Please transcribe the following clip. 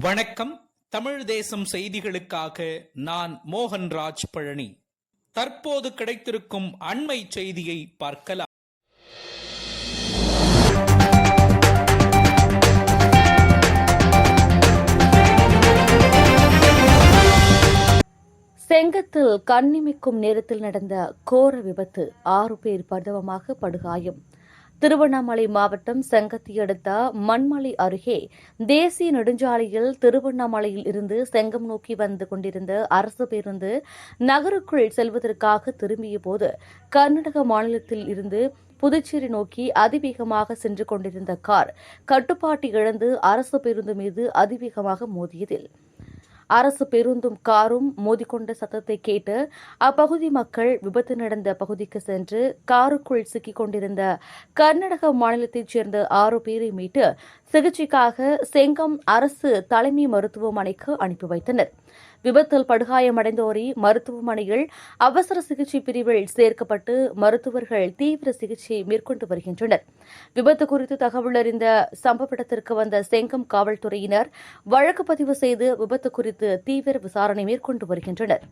வணக்கம். தமிழ் தேசம் செய்திகளுக்காக நான் மோகன்ராஜ் பழனி தற்போது கிடைத்திருக்கும் அண்மை செய்தியை பார்க்கலாம். செங்கத்தில் கண்ணிமிக்கும் நேரத்தில் நடந்த கோர விபத்து ஆறு பேர் பர்தவமாக படுகாயம். திருவண்ணாமலை மாவட்டம் செங்கத்தி அடுத்த மண்மலை அருகே தேசிய நெடுஞ்சாலையில் திருவண்ணாமலையில் இருந்து செங்கம் நோக்கி வந்து கொண்டிருந்த அரசு பேருந்து நகருக்குள் செல்வதற்காக திரும்பிய போது கர்நாடக மாநிலத்தில் இருந்து புதுச்சேரி நோக்கி அதிவேகமாக சென்று கொண்டிருந்த கார் கட்டுப்பாட்டு இழந்து அரசு பேருந்து மீது அதிவேகமாக மோதியதில் அரசு பேருந்தும் காரும் மோதிக்கொண்ட சத்தத்தை கேட்டு அப்பகுதி மக்கள் விபத்து நடந்த பகுதிக்கு சென்று காருக்குள் சிக்கிக் கொண்டிருந்த கர்நாடக மாநிலத்தைச் சேர்ந்த ஆறு பேரை மீட்டு சிகிச்சைக்காக செங்கம் அரசு தலைமை மருத்துவமனைக்கு அனுப்பி வைத்தனர். விபத்தில் படுகாயமடைந்தோரை மருத்துவமனையில் அவசர சிகிச்சை பிரிவில் சேர்க்கப்பட்டு மருத்துவர்கள் தீவிர சிகிச்சை மேற்கொண்டு வருகின்றனர். விபத்து குறித்து தகவல் அறிந்த சம்பவ இடத்திற்கு வந்த செங்கம் காவல்துறையினர் வழக்கு பதிவு செய்து விபத்து குறித்து தீவிர விசாரணை மேற்கொண்டு வருகின்றனர்.